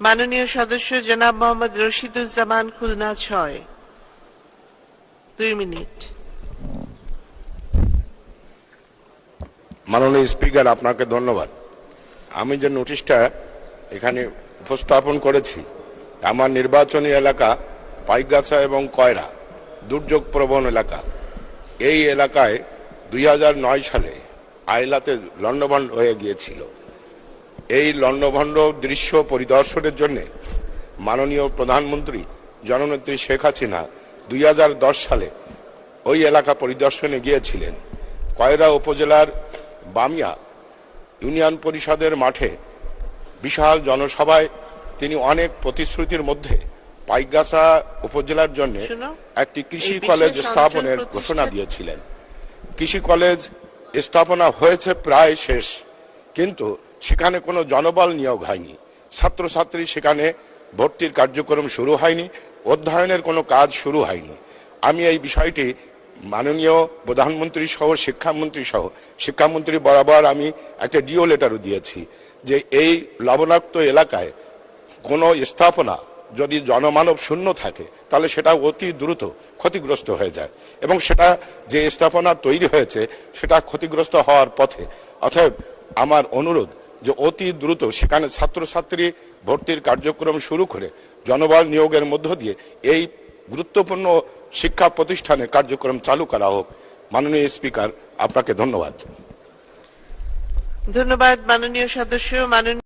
মাননীয় সদস্য জনাব মোহাম্মদ রশিদুজ্জামান খুলনা ছয়। দুই মিনিট। মাননীয় স্পিকার, আপনাকে ধন্যবাদ। আমি যে নোটিশটা এখানে উপস্থাপন করেছি, আমার নির্বাচনী এলাকা পাইকগাছা এবং কয়রা দুর্যোগ প্রবণ এলাকা। এই এলাকায় দুই হাজার নয় সালে আইলাতে লণ্ডভণ্ড হয়ে গিয়েছিল। এই লণ্ডভণ্ড দৃশ্য পরিদর্শনের জন্য মাননীয় প্রধানমন্ত্রী জননেত্রী শেখ হাসিনা দুই হাজার দশ সালে ওই এলাকা পরিদর্শনে গিয়েছিলেন। কয়রা উপজেলার বামিয়া ইউনিয়ন পরিষদের মাঠে বিশাল জনসভায় তিনি অনেক প্রতিশ্রুতির মধ্যে পাইকগাছা উপজেলার জন্য একটি কৃষি কলেজ স্থাপনের ঘোষণা দিয়েছিলেন। কৃষি কলেজ স্থাপনা হয়েছে প্রায় শেষ কিন্তু সেখানে কোনো জনবল নিয়োগ হয়নি। ছাত্রছাত্রী সেখানে ভর্তির কার্যক্রম শুরু হয়নি, অধ্যয়নের কোনো কাজ শুরু হয়নি। আমি এই বিষয়টি মাননীয় প্রধানমন্ত্রী সহ, শিক্ষামন্ত্রী সহ, শিক্ষামন্ত্রী বরাবর আমি একটা ডিও লেটারও দিয়েছি যে এই লবণাক্ত এলাকায় কোনো স্থাপনা যদি জনমানব শূন্য থাকে, তাহলে সেটা অতি দ্রুত ক্ষতিগ্রস্ত হয়ে যায় এবং সেটা যে স্থাপনা তৈরি হয়েছে, সেটা ক্ষতিগ্রস্ত হওয়ার পথে। অতএব আমার অনুরোধ যে অতি দ্রুত সেখানে ছাত্রছাত্রী ভর্তির কার্যক্রম শুরু করে জনবল নিয়োগের মধ্য দিয়ে এই গুরুত্বপূর্ণ শিক্ষা প্রতিষ্ঠানে কার্যক্রম চালু করা হোক। মাননীয় স্পিকার, আপনাকে ধন্যবাদ। ধন্যবাদ মাননীয় সদস্য, মাননীয়